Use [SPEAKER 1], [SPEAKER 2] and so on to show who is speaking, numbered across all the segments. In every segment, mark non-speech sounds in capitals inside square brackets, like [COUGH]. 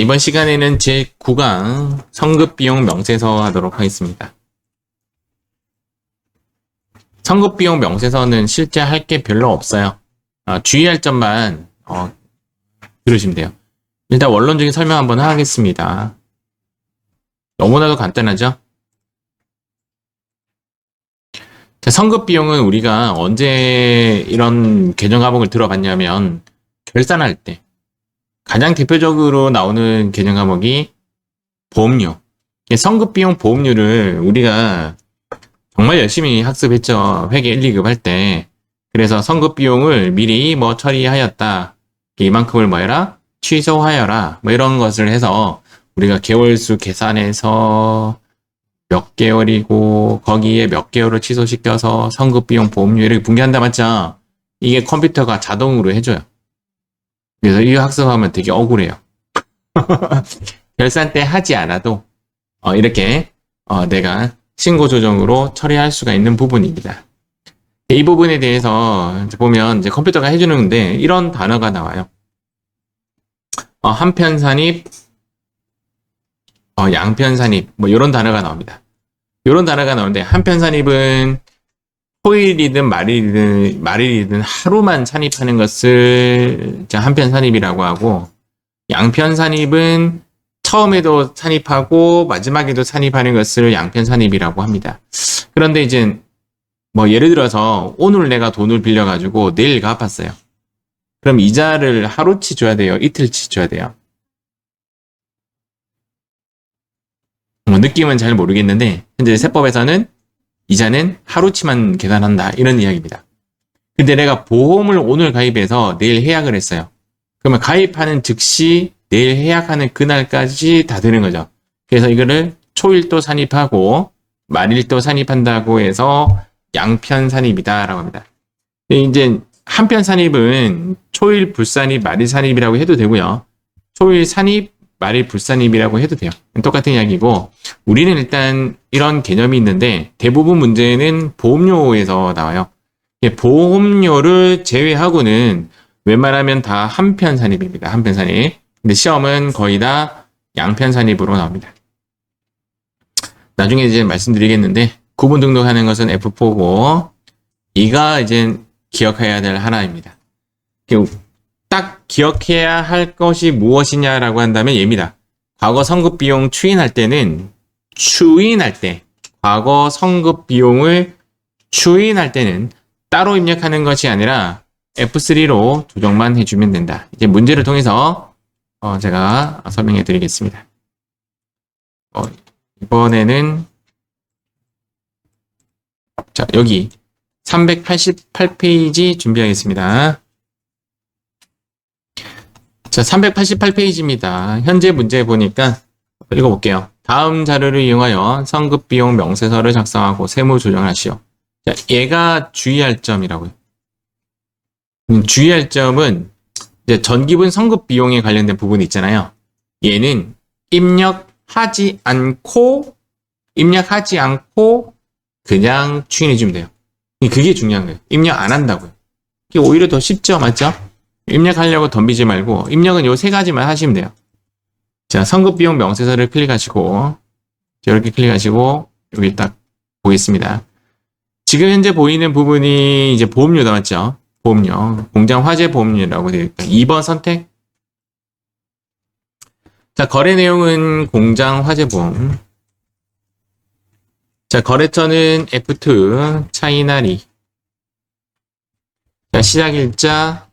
[SPEAKER 1] 이번 시간에는 제 9강 성급비용 명세서 하도록 하겠습니다. 성급비용 명세서는 실제 할 게 별로 없어요. 어, 주의할 점만 어, 들으시면 돼요. 일단 원론적인 설명 한번 하겠습니다. 너무나도 간단하죠? 자, 성급비용은 우리가 언제 이런 개정 과목을 들어봤냐면 결산할 때 가장 대표적으로 나오는 개념 과목이 보험료. 성급 비용 보험료를 우리가 정말 열심히 학습했죠. 회계 1, 2급 할 때. 그래서 성급 비용을 미리 뭐 처리하였다. 이만큼을 뭐 해라? 취소하여라. 뭐 이런 것을 해서 우리가 개월수 계산해서 몇 개월이고 거기에 몇 개월을 취소시켜서 성급 비용 보험료 이렇게 분개한다 맞죠? 이게 컴퓨터가 자동으로 해줘요. 그래서 이 학습하면 되게 억울해요. [LAUGHS] 결산 때 하지 않아도 어, 이렇게 어, 내가 신고 조정으로 처리할 수가 있는 부분입니다. 이 부분에 대해서 이제 보면 이제 컴퓨터가 해주는데 이런 단어가 나와요. 어, 한편 산입, 어, 양편 산입, 뭐 이런 단어가 나옵니다. 이런 단어가 나오는데 한편 산입은 토일이든 말일이든 말일이든 하루만 산입하는 것을 한편 산입이라고 하고 양편 산입은 처음에도 산입하고 마지막에도 산입하는 것을 양편 산입이라고 합니다. 그런데 이제 뭐 예를 들어서 오늘 내가 돈을 빌려 가지고 내일 갚았어요. 그럼 이자를 하루치 줘야 돼요. 이틀치 줘야 돼요. 뭐 느낌은 잘 모르겠는데 현재 세법에서는 이자는 하루치만 계산한다. 이런 이야기입니다. 근데 내가 보험을 오늘 가입해서 내일 해약을 했어요. 그러면 가입하는 즉시 내일 해약하는 그날까지 다 되는 거죠. 그래서 이거를 초일도 산입하고 말일도 산입한다고 해서 양편 산입이다라고 합니다. 이제 한편 산입은 초일 불산입, 말일 산입이라고 해도 되고요. 초일 산입, 말일 불산입이라고 해도 돼요. 똑같은 이야기고 우리는 일단 이런 개념이 있는데 대부분 문제는 보험료에서 나와요. 보험료를 제외하고는 웬만하면 다 한편 산입입니다. 한편 산입. 근데 시험은 거의 다 양편 산입으로 나옵니다. 나중에 이제 말씀드리겠는데 구분 등록하는 것은 F4고 이가 이제 기억해야 될 하나입니다. 딱 기억해야 할 것이 무엇이냐라고 한다면 얘입니다. 과거 성급 비용 추인할 때는 추인할 때 과거 성급 비용을 추인할 때는 따로 입력하는 것이 아니라 F3로 조정만 해주면 된다. 이제 문제를 통해서 어 제가 설명해 드리겠습니다. 어 이번에는 자 여기 388페이지 준비하겠습니다. 자, 388페이지입니다. 현재 문제 보니까 읽어볼게요. 다음 자료를 이용하여 성급 비용 명세서를 작성하고 세무 조정하시오. 자, 얘가 주의할 점이라고요. 음, 주의할 점은 이제 전기분 성급 비용에 관련된 부분이 있잖아요. 얘는 입력하지 않고 입력하지 않고 그냥 추인해 주면 돼요. 그게 중요한 거예요. 입력 안 한다고요. 이게 오히려 더 쉽죠, 맞죠? 입력하려고 덤비지 말고 입력은 요 세 가지만 하시면 돼요. 자, 성급 비용 명세서를 클릭하시고 이렇게 클릭하시고 여기 딱 보겠습니다. 지금 현재 보이는 부분이 이제 보험료다 맞죠? 보험료. 공장 화재 보험료라고 되어 있다. 2번 선택. 자, 거래 내용은 공장 화재 보험. 자, 거래처는 F2 차이나리. 자, 시작 일자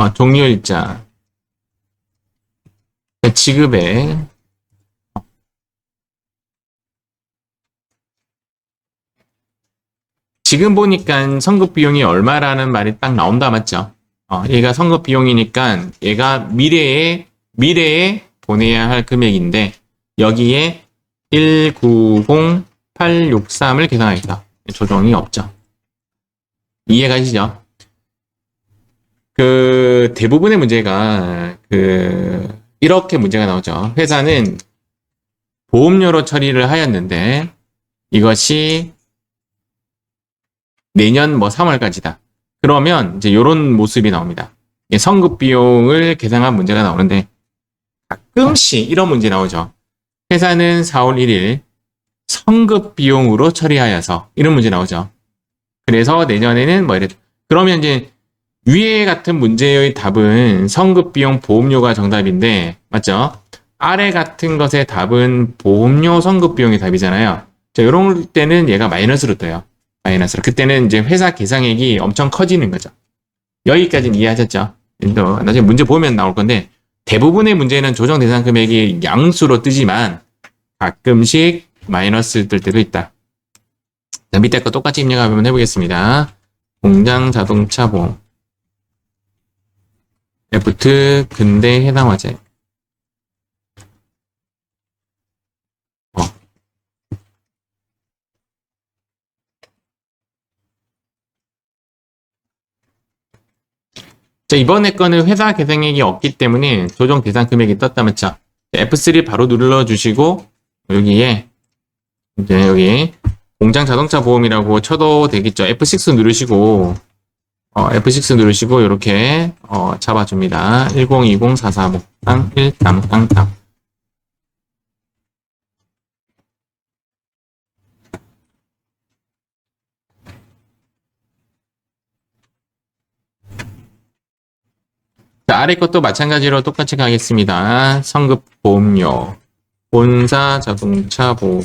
[SPEAKER 1] 아, 종료일자. 지급액. 지금 보니까 선급 비용이 얼마라는 말이 딱 나온다 맞죠? 어, 얘가 선급 비용이니까 얘가 미래에 미래에 보내야 할 금액인데 여기에 190863을 계산하겠다. 조정이 없죠. 이해 가시죠? 그 대부분의 문제가 그 이렇게 문제가 나오죠. 회사는 보험료로 처리를 하였는데 이것이 내년 뭐 3월까지다. 그러면 이제 이런 모습이 나옵니다. 이 성급 비용을 계산한 문제가 나오는데 가끔씩 이런 문제 나오죠. 회사는 4월 1일 성급 비용으로 처리하여서 이런 문제 나오죠. 그래서 내년에는 뭐 이래 그러면 이제 위에 같은 문제의 답은 성급 비용 보험료가 정답인데 맞죠? 아래 같은 것의 답은 보험료 성급 비용이 답이잖아요. 자, 이런 때는 얘가 마이너스로 떠요. 마이너스로. 그때는 이제 회사 계상액이 엄청 커지는 거죠. 여기까지는 이해하셨죠? 또 나중에 문제 보면 나올 건데 대부분의 문제는 조정 대상 금액이 양수로 뜨지만 가끔씩 마이너스 뜰 때도 있다. 자, 밑에 거 똑같이 입력 한번 해보겠습니다. 공장 자동차 보험. F2 근대 해당 화재. 어. 자, 이번에 거는 회사 계상액이 없기 때문에 조정 대상 금액이 떴다 맞죠? F3 바로 눌러주시고 여기에 이제 여기 공장 자동차 보험이라고 쳐도 되겠죠. F6 누르시고 어, F6 누르시고 이렇게 어, 잡아줍니다. 102044땅 1땅 땅땅 자, 아래 것도 마찬가지로 똑같이 가겠습니다. 성급 보험료, 본사 자동차 보험,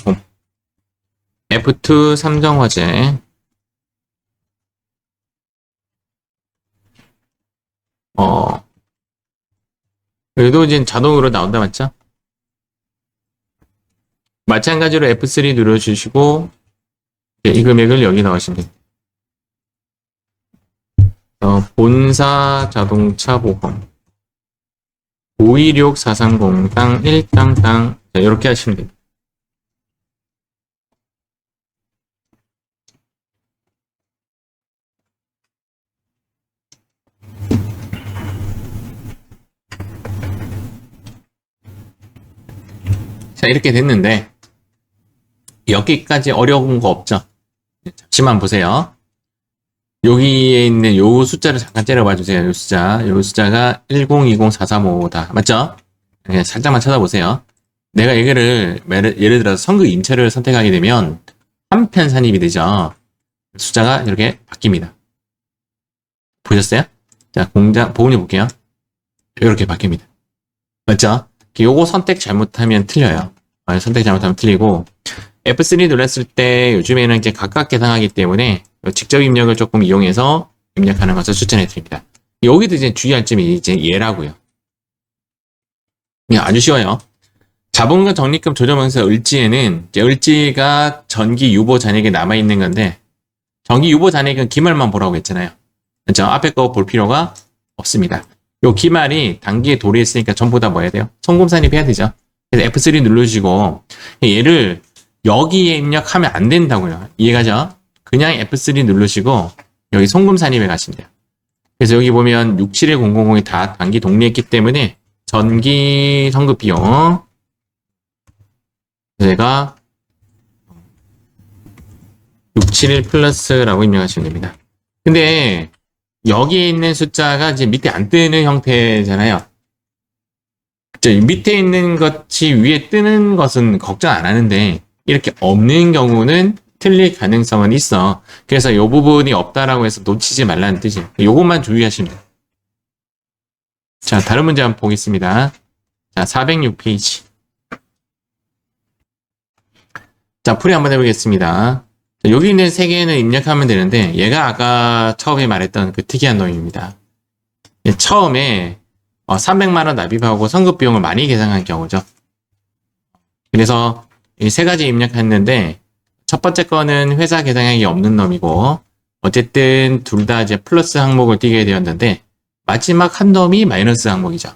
[SPEAKER 1] F2 삼성화재, 어, 이제 자동으로 나온다 맞죠? 마찬가지로 F3 눌러주시고 예, 이 금액을 여기 넣으시면 됩니다. 어, 본사 자동차 보험 526430 땅 1땅 땅 자, 이렇게 하시면 됩니다. 자, 이렇게 됐는데, 여기까지 어려운 거 없죠? 잠시만 보세요. 여기에 있는 요 숫자를 잠깐 째려봐 주세요. 요 숫자. 요 숫자가 1020435다. 맞죠? 네, 살짝만 찾아보세요. 내가 얘를 예를 들어서 선거 임차를 선택하게 되면 한편 산입이 되죠. 숫자가 이렇게 바뀝니다. 보셨어요? 자, 공장, 보험료 볼게요. 이렇게 바뀝니다. 맞죠? 요거 선택 잘못하면 틀려요. 아, 선택 잘못하면 틀리고 F3 눌렀을 때 요즘에는 이제 각각 계산하기 때문에 직접 입력을 조금 이용해서 입력하는 것을 추천해 드립니다. 여기도 이제 주의할 점이 이제 얘라고요. 아주 쉬워요. 자본금 적립금 조정명세 을지에는 을지가 전기 유보 잔액에 남아 있는 건데 전기 유보 잔액은 기말만 보라고 했잖아요. 그렇죠? 앞에 거 볼 필요가 없습니다. 요 기말이 단기에 도래했으니까 전부 다 뭐 해야 돼요? 송금 산입해야 되죠. 그래서 F3 누르시고 얘를 여기에 입력하면 안 된다고요. 이해가죠? 그냥 F3 누르시고 여기 송금 산입에 가시면 돼요. 그래서 여기 보면 671000이 다 단기 독립했기 때문에 전기 성급 비용 제가 671 플러스라고 입력하시면 됩니다. 근데 여기에 있는 숫자가 이제 밑에 안 뜨는 형태잖아요. 밑에 있는 것이 위에 뜨는 것은 걱정 안 하는데 이렇게 없는 경우는 틀릴 가능성은 있어. 그래서 이 부분이 없다라고 해서 놓치지 말라는 뜻이에요. 요것만 주의하시면 돼요. 자, 다른 문제 한번 보겠습니다. 자, 406페이지. 자, 풀이 한번 해보겠습니다. 자, 여기 있는 세 개는 입력하면 되는데, 얘가 아까 처음에 말했던 그 특이한 놈입니다. 처음에 300만원 어, 납입하고 선급 비용을 많이 계산한 경우죠. 그래서 이 세 가지 입력했는데, 첫 번째 거는 회사 계산액이 없는 놈이고, 어쨌든 둘 다 이제 플러스 항목을 띄게 되었는데, 마지막 한 놈이 마이너스 항목이죠.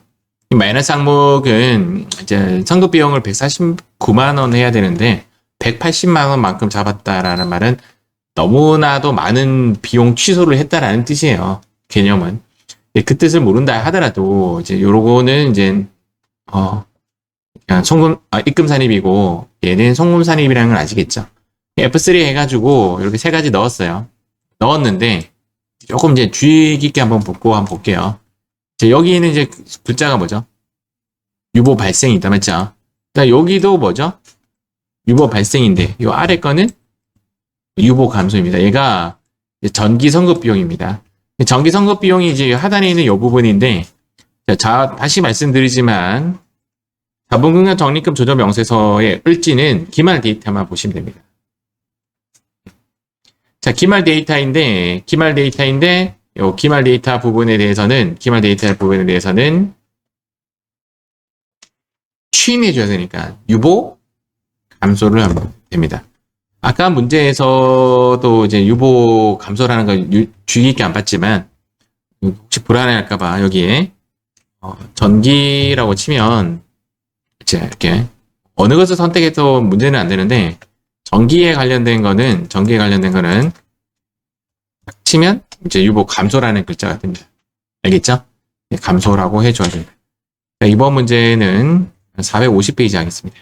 [SPEAKER 1] 이 마이너스 항목은 이제 선급 비용을 149만 원 해야 되는데 180만 원만큼 잡았다라는 말은 너무나도 많은 비용 취소를 했다라는 뜻이에요. 개념은. 그 뜻을 모른다 하더라도 이제 요거는 이제 어 송금 아, 입금 산입이고 얘는 송금 산입이라는 걸 아시겠죠? F3 해가지고 이렇게 세 가지 넣었어요. 넣었는데 조금 이제 주의 깊게 한번 보고 한번 볼게요. 자, 여기는 이제 글자가 뭐죠? 유보 발생이다, 맞죠? 자, 여기도 뭐죠? 유보 발생인데, 요 아래 거는 유보 감소입니다. 얘가 이제 전기 선급 비용입니다. 전기 선급 비용이 이제 하단에 있는 이 부분인데, 자, 자, 다시 말씀드리지만, 자본금과 적립금 조정 명세서의 을지는 기말 데이터만 보시면 됩니다. 자, 기말 데이터인데, 기말 데이터인데, 요 기말 데이터 부분에 대해서는, 기말 데이터 부분에 대해서는 취임해 줘야 되니까, 유보 감소를 하면 됩니다. 아까 문제에서도 이제 유보 감소라는 걸 유- 주의 깊게 안 봤지만, 혹시 불안해할까봐 여기에, 어, 전기라고 치면, 이제 이렇게, 어느 것을 선택해도 문제는 안 되는데, 전기에 관련된 거는, 전기에 관련된 거는, 딱 치면, 이제 유보 감소라는 글자가 뜹니다. 알겠죠? 네, 감소라고 해줘야 됩니다. 자, 이번 문제는 450페이지 하겠습니다.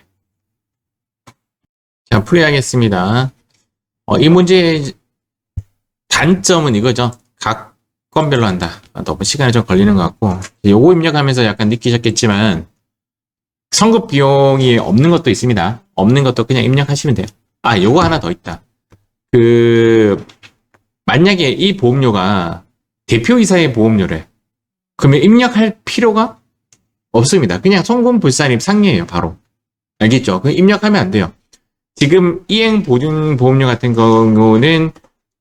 [SPEAKER 1] 자, 풀이하겠습니다. 어, 이 문제의 단점은 이거죠. 각 건별로 한다. 아, 너무 시간이 좀 걸리는 것 같고, 요거 입력하면서 약간 느끼셨겠지만, 성급 비용이 없는 것도 있습니다. 없는 것도 그냥 입력하시면 돼요. 아, 요거 하나 더 있다. 그, 만약에 이 보험료가 대표이사의 보험료래. 그러면 입력할 필요가 없습니다. 그냥 송금불산입 상례예요, 바로. 알겠죠? 그 입력하면 안 돼요. 지금 이행 보증 보험료 같은 경우는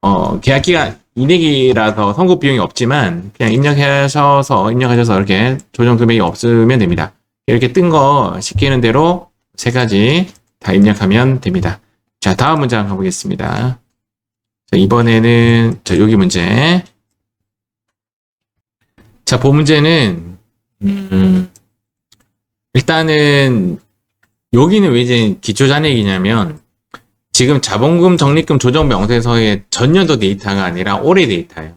[SPEAKER 1] 어, 계약 기간 이내기라서 선고 비용이 없지만 그냥 입력하셔서 입력하셔서 이렇게 조정 금액이 없으면 됩니다. 이렇게 뜬 거 시키는 대로 세 가지 다 입력하면 됩니다. 자, 다음 한번 가보겠습니다. 자, 이번에는 자, 여기 문제. 자, 본 문제는 음, 일단은 여기는 왜 이제 기초 잔액이냐면 지금 자본금 적립금 조정 명세서의 전년도 데이터가 아니라 올해 데이터예요.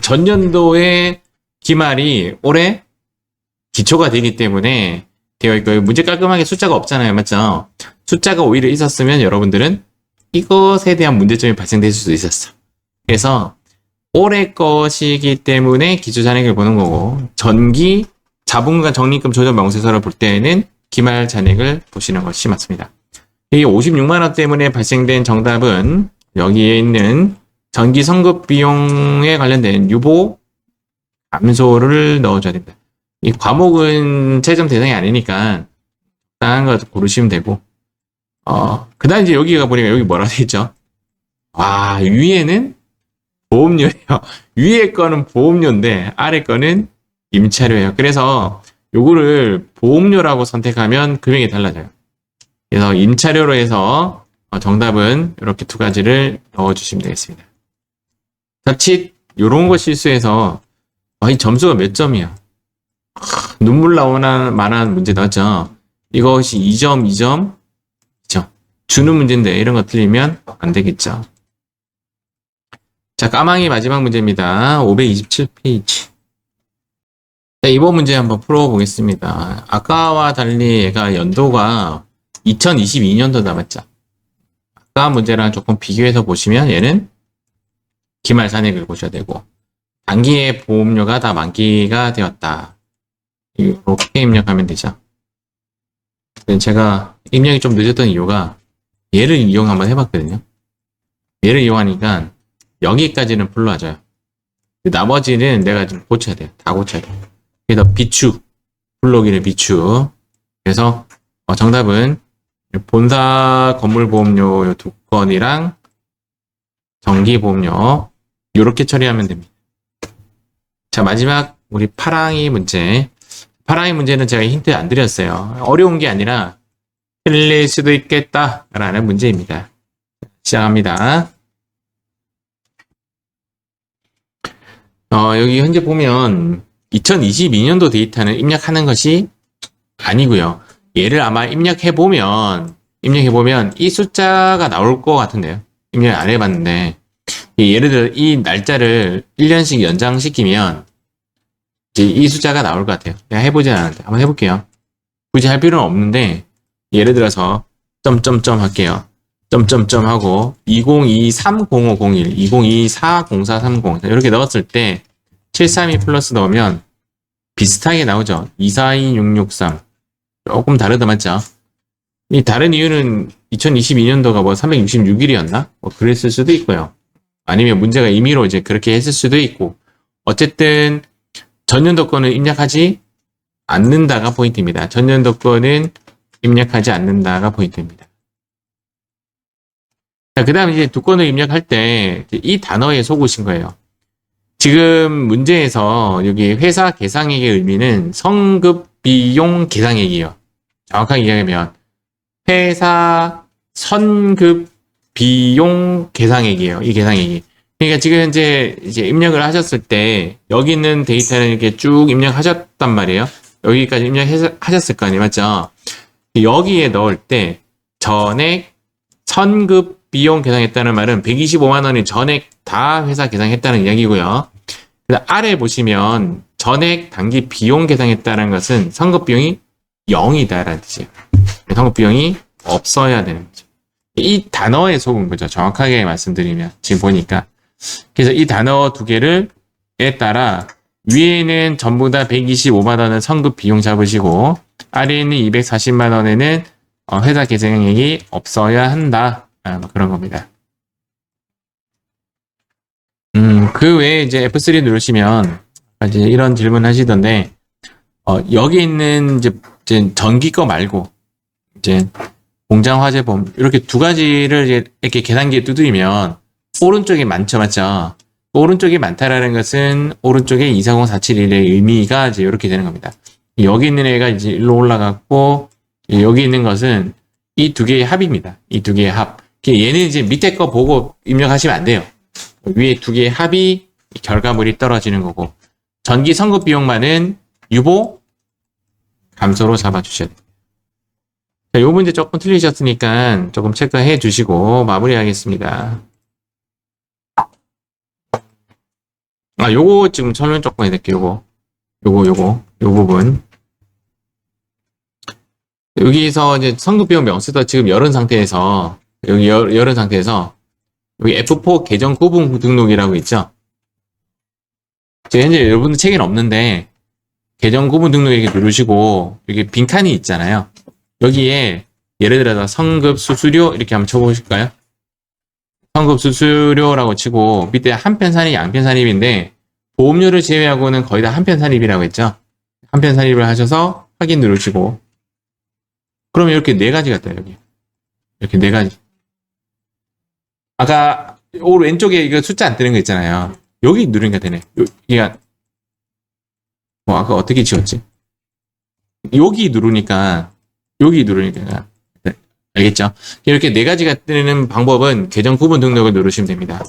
[SPEAKER 1] 전년도의 기말이 올해 기초가 되기 때문에 되어 있고 문제 깔끔하게 숫자가 없잖아요. 맞죠? 숫자가 오히려 있었으면 여러분들은 이것에 대한 문제점이 발생될 수도 있었어. 그래서 올해 것이기 때문에 기초 잔액을 보는 거고 전기 자본금과 적립금 조정 명세서를 볼 때에는 기말 잔액을 보시는 것이 맞습니다. 이 56만 원 때문에 발생된 정답은 여기에 있는 전기 성급 비용에 관련된 유보 감소를 넣어줘야 됩니다. 이 과목은 채점 대상이 아니니까 적당한 거 고르시면 되고 어 그다음 이제 여기가 보니까 여기 뭐라 돼 있죠? 와 위에는 보험료예요. [LAUGHS] 위에 거는 보험료인데 아래 거는 임차료예요. 그래서 요거를 보험료라고 선택하면 금액이 달라져요. 그래서 임차료로 해서 어, 정답은 이렇게 두 가지를 넣어주시면 되겠습니다. 자칫 요런 거 실수해서 아, 이 점수가 몇 점이야? 하, 눈물 나오는 만한 문제 나왔죠. 이것이 2점, 2점, 2점. 주는 문제인데 이런 거 틀리면 안 되겠죠. 자, 까망이 마지막 문제입니다. 527페이지. 자, 이번 문제 한번 풀어보겠습니다. 아까와 달리 얘가 연도가 2022년도 남았죠. 아까 문제랑 조금 비교해서 보시면 얘는 기말 잔액을 보셔야 되고 단기의 보험료가 다 만기가 되었다. 이렇게 입력하면 되죠. 제가 입력이 좀 늦었던 이유가 얘를 이용 한번 해봤거든요. 얘를 이용하니까 여기까지는 불러와줘요. 나머지는 내가 좀 고쳐야 돼요. 다 고쳐야 돼요. 그래서 비추, 불러오기를 비추. 그래서 어, 정답은 본사 건물보험료 두 건이랑 전기보험료 이렇게 처리하면 됩니다. 자 마지막 우리 파랑이 문제. 파랑이 문제는 제가 힌트 안 드렸어요. 어려운 게 아니라 틀릴 수도 있겠다 라는 문제입니다. 시작합니다. 어, 여기 현재 보면 2022년도 데이터는 입력하는 것이 아니고요. 얘를 아마 입력해 보면 입력해 보면 이 숫자가 나올 것 같은데요. 입력 안 해봤는데 이 예를 들어 이 날짜를 1년씩 연장시키면 이 숫자가 나올 것 같아요. 내가 해보진 않았는데 한번 해볼게요. 굳이 할 필요는 없는데 예를 들어서 점점점 할게요. 점점점 하고 20230501, 20240430 이렇게 넣었을 때 732 플러스 넣으면 비슷하게 나오죠. 242663. 조금 다르다 맞죠? 이 다른 이유는 2022년도가 뭐 366일이었나? 뭐 그랬을 수도 있고요. 아니면 문제가 임의로 이제 그렇게 했을 수도 있고. 어쨌든 전년도 거는 입력하지 않는다가 포인트입니다. 전년도 거는 입력하지 않는다가 포인트입니다. 자, 그 다음 이제 두 건을 입력할 때 이 단어에 속으신 거예요. 지금 문제에서 여기 회사 계상액의 의미는 성급 비용 계상액이에요. 정확하게 이야기하면 회사 선급 비용 계상액이에요. 이 계상액이. 그러니까 지금 현재 이제 입력을 하셨을 때 여기 있는 데이터를 이렇게 쭉 입력하셨단 말이에요. 여기까지 입력하셨을 거 아니에요. 맞죠? 여기에 넣을 때 전액 선급 비용 계상했다는 말은 125만 원이 전액 다 회사 계상했다는 이야기고요. 아래 보시면 전액 단기 비용 계상했다는 것은 선급 비용이 0이다라는 뜻이에요. 선급 비용이 없어야 되는 거죠. 이 단어에 속은 거죠. 정확하게 말씀드리면 지금 보니까 그래서 이 단어 두 개를 에 따라 위에는 전부 다 125만 원은 선급 비용 잡으시고 아래에 있는 240만 원에는 어, 회사 계상액이 없어야 한다. 아, 뭐 그런 겁니다. 음, 그 외에 이제 F3 누르시면 이제 이런 질문 하시던데 어, 여기 있는 이제, 이제 전기 거 말고 이제 공장 화재범 이렇게 두 가지를 이렇게 계산기에 두드리면 오른쪽에 많죠, 맞죠? 오른쪽에 많다라는 것은 오른쪽에 240471의 의미가 이제 이렇게 되는 겁니다. 여기 있는 애가 이제 일로 올라갔고 여기 있는 것은 이 두 개의 합입니다. 이 두 개의 합. 얘는 이제 밑에 거 보고 입력하시면 안 돼요. 위에 두 개의 합이 결과물이 떨어지는 거고 전기 선급 비용만은 유보 감소로 잡아주셔야 돼요. 자, 요 문제 조금 틀리셨으니까 조금 체크해 주시고 마무리하겠습니다. 아, 요거 지금 설명 조금 해드릴게요. 요거. 요거, 요거. 요 부분. 여기서 이제 성급 비용 명세서 지금 열은 상태에서, 여기 열, 열은 상태에서, 여기 F4 계정 구분 등록이라고 있죠? 지금 현재 여러분들 책에는 없는데, 계정 구분 등록 이렇게 누르시고, 여기 빈칸이 있잖아요. 여기에, 예를 들어서 성급 수수료 이렇게 한번 쳐보실까요? 성급 수수료라고 치고 밑에 한편 산입, 양편 산입인데 보험료를 제외하고는 거의 다 한편 산입이라고 했죠. 한편 산입을 하셔서 확인 누르시고 그러면 이렇게 네 가지가 떠요 여기 이렇게 네 가지. 아까 오른 왼쪽에 이거 숫자 안 뜨는 거 있잖아요. 여기 누르니까 되네. 여기가 뭐 아까 어떻게 지웠지? 여기 누르니까 여기 누르니까 알겠죠? 이렇게 네 가지가 뜨는 방법은 계정 구분 등록을 누르시면 됩니다.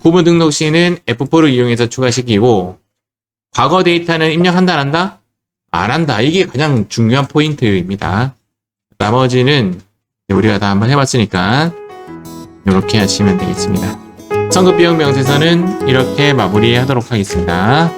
[SPEAKER 1] 구분 등록 시는 F4를 이용해서 추가시키고 과거 데이터는 입력한다 안 한다? 안 한다. 이게 가장 중요한 포인트입니다. 나머지는 우리가 다 한번 해봤으니까 이렇게 하시면 되겠습니다. 성급 비용 명세서는 이렇게 마무리하도록 하겠습니다.